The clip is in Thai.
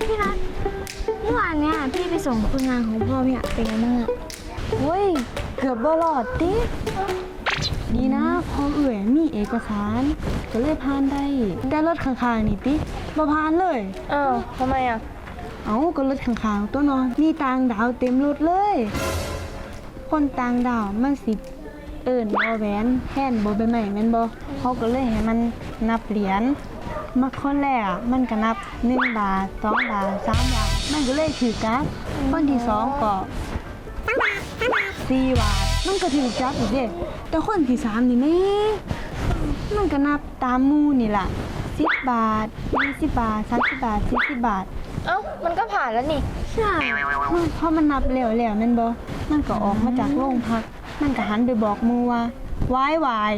พี่รักเมื่อวานเนี่ยพี่ไปส่งคนงานของพ่อพี่อะเป็นไงบ้างอะเฮ้ย เกือบบ่รอดติดีนะพอเอื่อยมีเอกสาร ก็เลยผ่านได้ แต่รถข้างๆนี่ติบ่ผ่านเลย อ้าวทำไมอะเอาก็รถข้างๆตัวเนอนมีต่างดาวเต็มรถเลย คนต่างดาวมันสิ เอิ้นบ่แหวนแทนบ่ใบไม้แม่นบ่เขาก็เลยให้มันนับเหรียญมาคนแรกอะมันก็นับ1บาท2บาท3บาทมันก็เลยถือกักคนที่สองก็4บาทมันก็ถือจับอีกเด้แต่คนที่สามนี่แม่มันก็นับตามหมู่นี่ล่ะ10บาท20บาท30บาท40บาท เอ้า มันก็ผ่านแล้วนี่ ใช่พอมันนับแล้วแล้วแมันบ่มันก็ออกมาจากโรงพัก มันก็หันไปบอกหมูว่าวายวาย